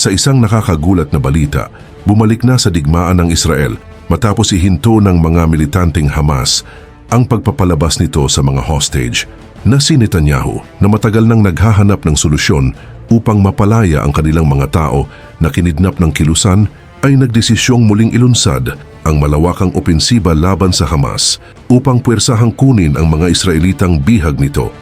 Sa isang nakakagulat na balita, bumalik na sa digmaan ng Israel matapos ihinto ng mga militanteng Hamas ang pagpapalabas nito sa mga hostage na si Netanyahu na matagal nang naghahanap ng solusyon upang mapalaya ang kanilang mga tao na kinidnap ng kilusan ay nagdesisyong muling ilunsad ang malawakang opensiba laban sa Hamas upang puwersahang kunin ang mga Israelitang bihag nito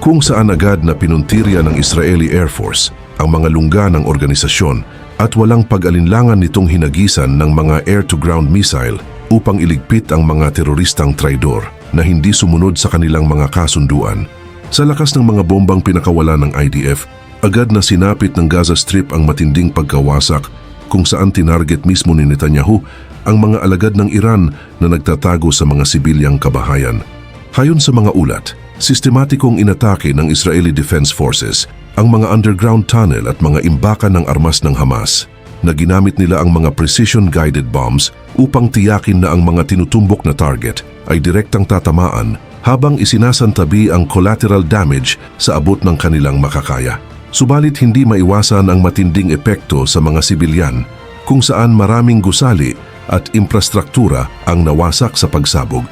kung saan agad na pinuntirya ng Israeli Air Force ang mga lungga ng organisasyon at walang pag-alinlangan nitong hinagisan ng mga air-to-ground missile upang iligpit ang mga teroristang traidor na hindi sumunod sa kanilang mga kasunduan. Sa lakas ng mga bombang pinakawala ng IDF, agad na sinapit ng Gaza Strip ang matinding pagkawasak kung saan tinarget mismo ni Netanyahu ang mga alagad ng Iran na nagtatago sa mga sibilyang kabahayan. Hayon sa mga ulat, sistematikong inatake ng Israeli Defense Forces ang mga underground tunnel at mga imbakan ng armas ng Hamas na ginamit nila ang mga precision-guided bombs upang tiyakin na ang mga tinutumbok na target ay direktang tatamaan habang isinasantabi ang collateral damage sa abot ng kanilang makakaya. Subalit hindi maiwasan ang matinding epekto sa mga sibilyan kung saan maraming gusali at infrastruktura ang nawasak sa pagsabog.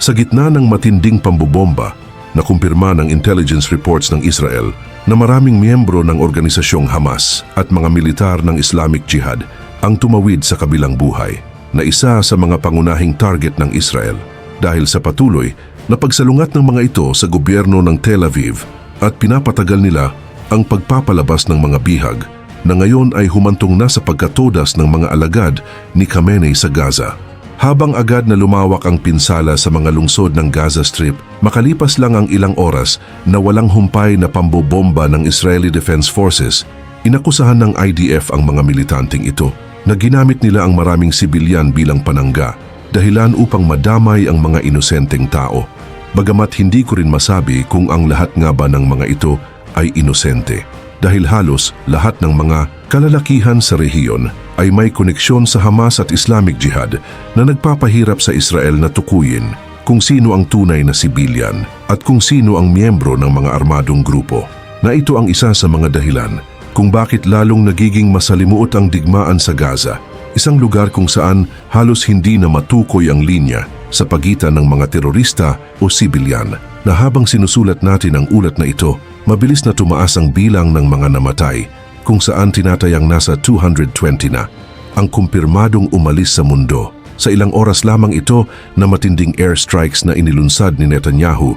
Sa gitna ng matinding pambobomba, nakumpirma ng intelligence reports ng Israel na maraming miyembro ng organisasyong Hamas at mga militar ng Islamic Jihad ang tumawid sa kabilang buhay na isa sa mga pangunahing target ng Israel dahil sa patuloy na pagsalungat ng mga ito sa gobyerno ng Tel Aviv at pinapatagal nila ang pagpapalabas ng mga bihag na ngayon ay humantong na sa pagkatodas ng mga alagad ni Khamenei sa Gaza. Habang agad na lumawak ang pinsala sa mga lungsod ng Gaza Strip, makalipas lang ang ilang oras na walang humpay na pambobomba ng Israeli Defense Forces, inakusahan ng IDF ang mga militanteng ito na ginamit nila ang maraming sibilyan bilang panangga dahilan upang madamay ang mga inosenteng tao. Bagamat hindi ko rin masabi kung ang lahat nga ba ng mga ito ay inosente dahil halos lahat ng mga kalalakihan sa rehiyon ay may koneksyon sa Hamas at Islamic Jihad na nagpapahirap sa Israel na tukuyin kung sino ang tunay na sibilyan at kung sino ang miyembro ng mga armadong grupo. Na ito ang isa sa mga dahilan kung bakit lalong nagiging masalimuot ang digmaan sa Gaza, isang lugar kung saan halos hindi na matukoy ang linya sa pagitan ng mga terorista o sibilyan na habang sinusulat natin ang ulat na ito, mabilis na tumaas ang bilang ng mga namatay kung saan tinatayang nasa 220 na ang kumpirmadong umalis sa mundo. Sa ilang oras lamang ito na matinding airstrikes na inilunsad ni Netanyahu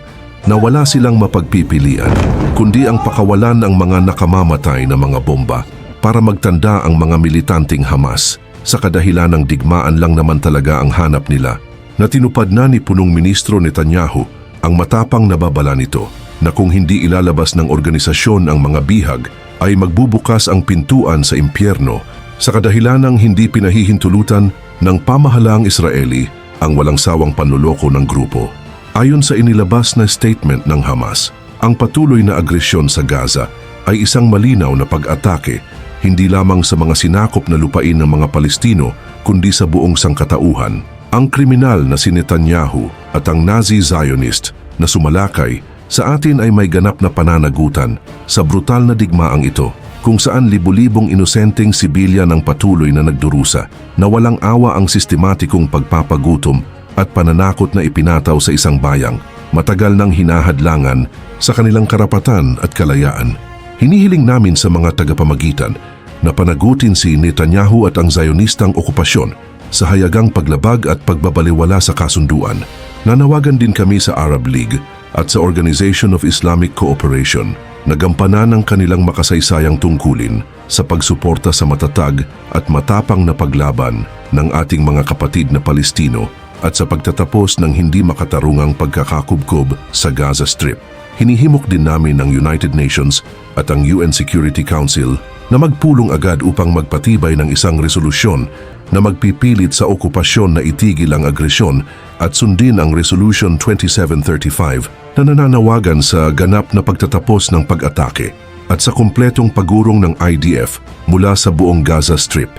na wala silang mapagpipilian kundi ang pakawalan ng mga nakamamatay na mga bomba para magtanda ang mga militanteng Hamas sa kadahilan ng digmaan lang naman talaga ang hanap nila na tinupad na ni punong ministro Netanyahu ang matapang nababala nito na kung hindi ilalabas ng organisasyon ang mga bihag ay magbubukas ang pintuan sa impyerno sa kadahilan ng hindi pinahihintulutan ng pamahalaang Israeli ang walang sawang panluloko ng grupo. Ayon sa inilabas na statement ng Hamas, ang patuloy na agresyon sa Gaza ay isang malinaw na pag-atake hindi lamang sa mga sinakop na lupain ng mga Palestino kundi sa buong sangkatauhan. Ang kriminal na si Netanyahu at ang Nazi Zionist na sumalakay sa atin ay may ganap na pananagutan sa brutal na digmaang ito kung saan libu-libong inosenteng sibilyan ang patuloy na nagdurusa na walang awa ang sistematikong pagpapagutom at pananakot na ipinataw sa isang bayang matagal nang hinahadlangan sa kanilang karapatan at kalayaan. Hinihiling namin sa mga tagapamagitan na panagutin si Netanyahu at ang Zionistang okupasyon sa hayagang paglabag at pagbabaliwala sa kasunduan. Nanawagan din kami sa Arab League at sa Organization of Islamic Cooperation na gampanan ang kanilang makasaysayang tungkulin sa pagsuporta sa matatag at matapang na paglaban ng ating mga kapatid na Palestino at sa pagtatapos ng hindi makatarungang pagkakakubkob sa Gaza Strip. Hinihimok din namin ng United Nations at ang UN Security Council na magpulong agad upang magpatibay ng isang resolusyon na magpipilit sa okupasyon na itigil ang agresyon at sundin ang Resolution 2735 na nananawagan sa ganap na pagtatapos ng pag-atake at sa kumpletong pagurong ng IDF mula sa buong Gaza Strip.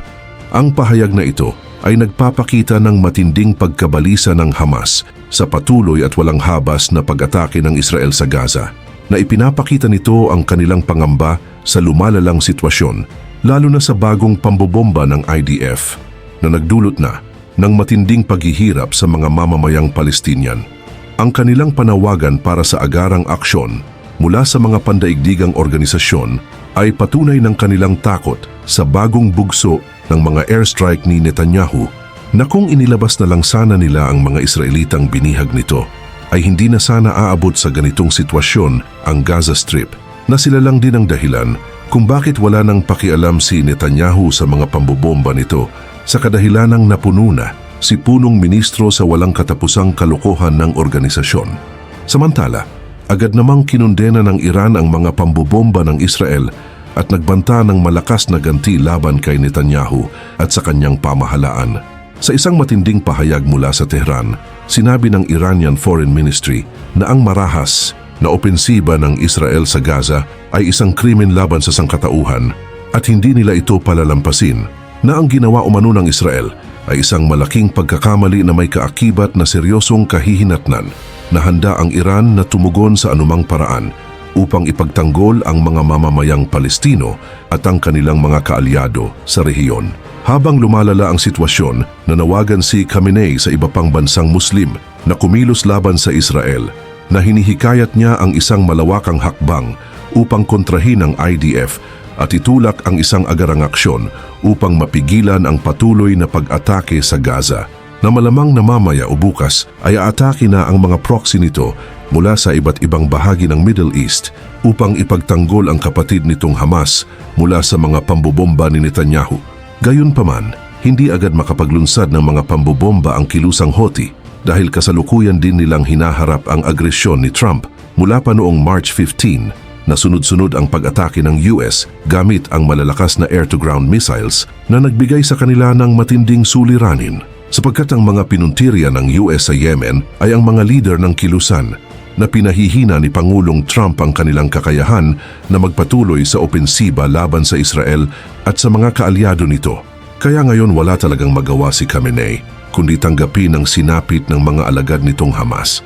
Ang pahayag na ito ay nagpapakita ng matinding pagkabalisa ng Hamas sa patuloy at walang habas na pag-atake ng Israel sa Gaza na ipinapakita nito ang kanilang pangamba sa lumalalang sitwasyon lalo na sa bagong pambobomba ng IDF na nagdulot na ng matinding paghihirap sa mga mamamayang Palestinian. Ang kanilang panawagan para sa agarang aksyon mula sa mga pandaigdigang organisasyon ay patunay ng kanilang takot sa bagong bugso ng mga airstrike ni Netanyahu na kung inilabas na lang sana nila ang mga Israelitang binihag nito ay hindi na sana aabot sa ganitong sitwasyon ang Gaza Strip na sila lang din ang dahilan kung bakit wala nang pakialam si Netanyahu sa mga pambobomba nito sa kadahilanang napuno na si punong ministro sa walang katapusang kalokohan ng organisasyon. Samantala, agad namang kinundena ng Iran ang mga pambobomba ng Israel at nagbanta ng malakas na ganti laban kay Netanyahu at sa kanyang pamahalaan. Sa isang matinding pahayag mula sa Tehran, sinabi ng Iranian Foreign Ministry na ang marahas na opensiba ng Israel sa Gaza ay isang krimen laban sa sangkatauhan at hindi nila ito palalampasin na ang ginawa umano ng Israel ay isang malaking pagkakamali na may kaakibat na seryosong kahihinatnan na handa ang Iran na tumugon sa anumang paraan upang ipagtanggol ang mga mamamayang Palestino at ang kanilang mga kaalyado sa rehiyon. Habang lumalala ang sitwasyon, nanawagan si Khamenei sa iba pang bansang Muslim na kumilos laban sa Israel na hinihikayat niya ang isang malawakang hakbang upang kontrahin ang IDF at itulak ang isang agarang aksyon upang mapigilan ang patuloy na pag-atake sa Gaza na malamang na mamaya o bukas ay aatake na ang mga proxy nito mula sa iba't ibang bahagi ng Middle East upang ipagtanggol ang kapatid nitong Hamas mula sa mga pambobomba ni Netanyahu. Gayunpaman, hindi agad makapaglunsad ng mga pambobomba ang kilusang Houthi dahil kasalukuyan din nilang hinaharap ang agresyon ni Trump mula pa noong March 15 na sunod-sunod ang pag-atake ng US gamit ang malalakas na air-to-ground missiles na nagbigay sa kanila ng matinding suliranin sapagkat ang mga pinuntirya ng US sa Yemen ay ang mga leader ng kilusan na pinahihina ni Pangulong Trump ang kanilang kakayahan na magpatuloy sa opensiba laban sa Israel at sa mga kaalyado nito. Kaya ngayon wala talagang magawa si Khamenei kundi tanggapin ang sinapit ng mga alagad nitong Hamas.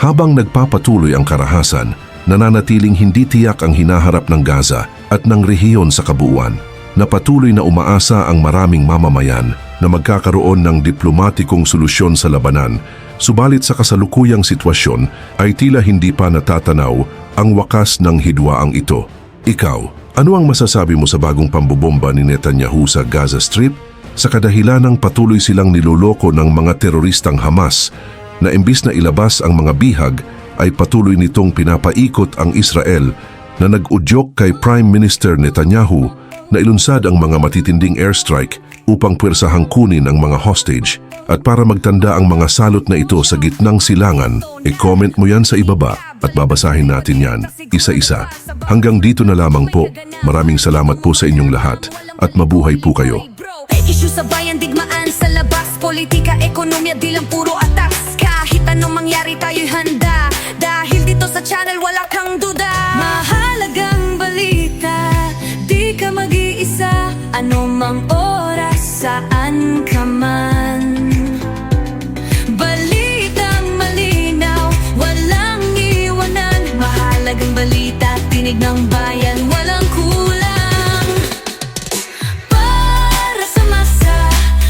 Habang nagpapatuloy ang karahasan, nananatiling hindi tiyak ang hinaharap ng Gaza at ng rehiyon sa kabuuan na patuloy na umaasa ang maraming mamamayan na magkakaroon ng diplomatikong solusyon sa labanan Subalit sa kasalukuyang sitwasyon ay tila hindi pa natatanaw ang wakas ng hidwaang ito. Ikaw, ano ang masasabi mo sa bagong pambobomba ni Netanyahu sa Gaza Strip? Sa kadahilanang patuloy silang niloloko ng mga teroristang Hamas na imbis na ilabas ang mga bihag ay patuloy nitong pinapaikot ang Israel na nag-udyok kay Prime Minister Netanyahu na ilunsad ang mga matitinding airstrike upang pwersahang kunin ang mga hostage at para magtanda ang mga salot na ito sa gitnang silangan, e-comment mo yan sa ibaba at babasahin natin yan isa-isa. Hanggang dito na lamang po. Maraming salamat po sa inyong lahat at mabuhay po kayo. Issue sa bayan, digmaan sa labas Politika, ekonomiya, di lang puro atas Kahit anong mangyari tayo'y handa dito sa channel wala kang duda. Mahalagang balita Di ka mag-iisa. Ano mang oras, saan ka man. Balitang malinaw Walang iwanan. Mahalagang balita Tinig ng bayan